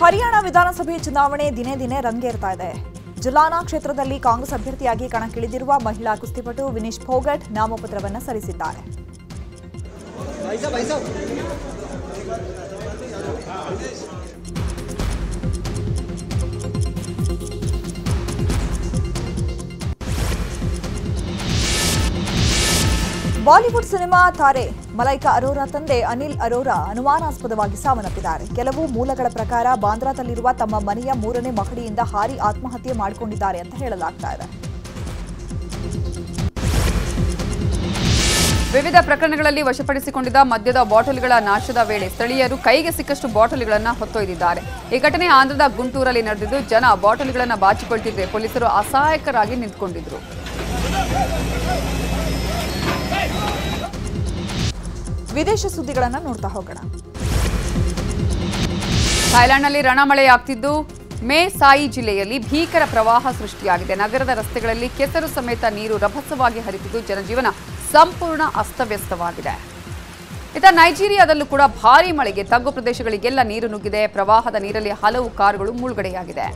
ಹರಿಯಾಣ ವಿಧಾನಸಭೆ ಚುನಾವಣೆ ದಿನೇ ದಿನೇ ರಂಗೇರ್ತಾ ಇದೆ. ಜುಲಾನಾ ಕ್ಷೇತ್ರದಲ್ಲಿ ಕಾಂಗ್ರೆಸ್ ಅಭ್ಯರ್ಥಿಯಾಗಿ ಕಣಕ್ಕಿಳಿದಿರುವ ಮಹಿಳಾ ಕುಸ್ತಿಪಟು ವಿನೇಶ್ ಫೋಗಟ್ ನಾಮಪತ್ರವನ್ನು ಸಲ್ಲಿಸಿದ್ದಾರೆ. ಬಾಲಿವುಡ್ ಸಿನಿಮಾ ತಾರೆ ಮಲೈಕಾ ಅರೋರಾ ತಂದೆ ಅನಿಲ್ ಅರೋರಾ ಅನುಮಾನಾಸ್ಪದವಾಗಿ ಸಾವನ್ನಪ್ಪಿದ್ದಾರೆ. ಕೆಲವು ಮೂಲಗಳ ಪ್ರಕಾರ ಬಾಂದ್ರಾದಲ್ಲಿರುವ ತಮ್ಮ ಮನೆಯ ಮೂರನೇ ಮಹಡಿಯಿಂದ ಹಾರಿ ಆತ್ಮಹತ್ಯೆ ಮಾಡಿಕೊಂಡಿದ್ದಾರೆ ಅಂತ ಹೇಳಲಾಗ್ತಾ ಇದೆ. ವಿವಿಧ ಪ್ರಕರಣಗಳಲ್ಲಿ ವಶಪಡಿಸಿಕೊಂಡಿದ್ದ ಮದ್ಯದ ಬಾಟಲ್ಗಳ ನಾಶದ ವೇಳೆ ಸ್ಥಳೀಯರು ಕೈಗೆ ಸಿಕ್ಕಷ್ಟು ಬಾಟಲ್ಗಳನ್ನು ಹೊತ್ತೊಯ್ದಿದ್ದಾರೆ. ಈ ಘಟನೆ ಆಂಧ್ರದ ಗುಂಟೂರಲ್ಲಿ ನಡೆದಿದ್ದು, ಜನ ಬಾಟಲ್ಗಳನ್ನು ಬಾಚಿಕೊಳ್ತಿದ್ರೆ ಪೊಲೀಸರು ಅಸಹಾಯಕರಾಗಿ ನಿಂತ್ಕೊಂಡಿದ್ರು. ವಿದೇಶ ಸುದ್ದಿಗಳನ್ನು ನೋಡ್ತಾ ಹೋಗೋಣ. ಥೈಲ್ಯಾಂಡ್ನಲ್ಲಿ ರಣಮಳೆಯಾಗ್ತಿದ್ದು. ಮೇ ಸಾಯಿ ಜಿಲ್ಲೆಯಲ್ಲಿ ಭೀಕರ ಪ್ರವಾಹ ಸೃಷ್ಟಿಯಾಗಿದೆ. ನಗರದ ರಸ್ತೆಗಳಲ್ಲಿ ಕೆಸರು ಸಮೇತ ನೀರು ರಭಸವಾಗಿ ಹರಿತಿದ್ದು. ಜನಜೀವನ ಸಂಪೂರ್ಣ ಅಸ್ತವ್ಯಸ್ತವಾಗಿದೆ. ಇತ್ತ ನೈಜೀರಿಯಾದಲ್ಲೂ ಕೂಡ ಭಾರೀ ಮಳೆಗೆ ತಗ್ಗು ಪ್ರದೇಶಗಳಿಗೆಲ್ಲ ನೀರು ನುಗ್ಗಿದೆ. ಪ್ರವಾಹದ ನೀರಲ್ಲಿ ಹಲವು ಕಾರುಗಳು ಮುಳುಗಡೆಯಾಗಿದೆ.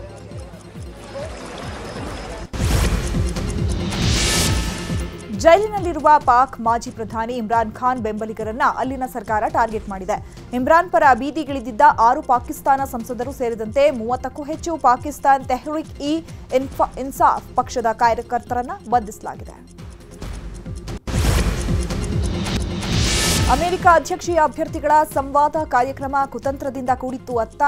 ಜೈಲಿನಲ್ಲಿರುವ ಪಾಕ್ ಮಾಜಿ ಪ್ರಧಾನಿ ಇಮ್ರಾನ್ ಖಾನ್ ಬೆಂಬಲಿಗರನ್ನ ಅಲ್ಲಿನ ಸರ್ಕಾರ ಟಾರ್ಗೆಟ್ ಮಾಡಿದೆ. ಇಮ್ರಾನ್ ಪರ ಬೀದಿಗಿಳಿದಿದ್ದ ಆರು ಪಾಕಿಸ್ತಾನ ಸಂಸದರು ಸೇರಿದಂತೆ ಮೂವತ್ತಕ್ಕೂ ಹೆಚ್ಚು ಪಾಕಿಸ್ತಾನ್ ತೆಹ್ರಿಕ್ ಇ ಇನ್ಸಾಫ್ ಪಕ್ಷದ ಕಾರ್ಯಕರ್ತರನ್ನ ಬಂಧಿಸಲಾಗಿದೆ. ಅಮೆರಿಕ ಅಧ್ಯಕ್ಷೀಯ ಅಭ್ಯರ್ಥಿಗಳ ಸಂವಾದ ಕಾರ್ಯಕ್ರಮ ಕುತಂತ್ರದಿಂದ ಕೂಡಿತ್ತು ಅಂತ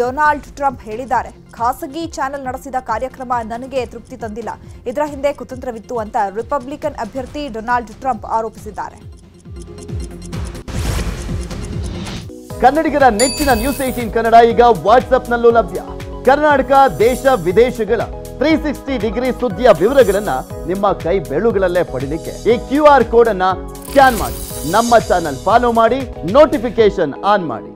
ಡೊನಾಲ್ಡ್ ಟ್ರಂಪ್ ಹೇಳಿದ್ದಾರೆ. ಖಾಸಗಿ ಚಾನೆಲ್ ನಡೆಸಿದ ಕಾರ್ಯಕ್ರಮ ನನಗೆ ತೃಪ್ತಿ ತಂದಿಲ್ಲ. ಇದರ ಹಿಂದೆ ಕುತಂತ್ರವಿತ್ತು ಅಂತ ರಿಪಬ್ಲಿಕನ್ ಅಭ್ಯರ್ಥಿ ಡೊನಾಲ್ಡ್ ಟ್ರಂಪ್ ಆರೋಪಿಸಿದ್ದಾರೆ. ಕನ್ನಡಿಗರ ನೆಚ್ಚಿನ ನ್ಯೂಸ್ ಏಟೀನ್ ಕನ್ನಡ ಈಗ ವಾಟ್ಸ್ಆಪ್ನಲ್ಲೂ ಲಭ್ಯ. ಕರ್ನಾಟಕ, ದೇಶ, ವಿದೇಶಗಳ ತ್ರೀ ಸಿಕ್ಸ್ಟಿ ಡಿಗ್ರಿ ಸುದ್ದಿಯ ವಿವರಗಳನ್ನ ನಿಮ್ಮ ಕೈ ಬೆಳುಗಳಲ್ಲೇ ಪಡಿಲಿಕ್ಕೆ ಈ ಕ್ಯೂ ಆರ್ ಕೋಡ್ ಅನ್ನ ಸ್ಕ್ಯಾನ್ ಮಾಡಿ. ನಮ್ಮ ಚಾನಲ್ ಫಾಲೋ ಮಾಡಿ ನೋಟಿಫಿಕೇಶನ್ ಆನ್ ಮಾಡಿ.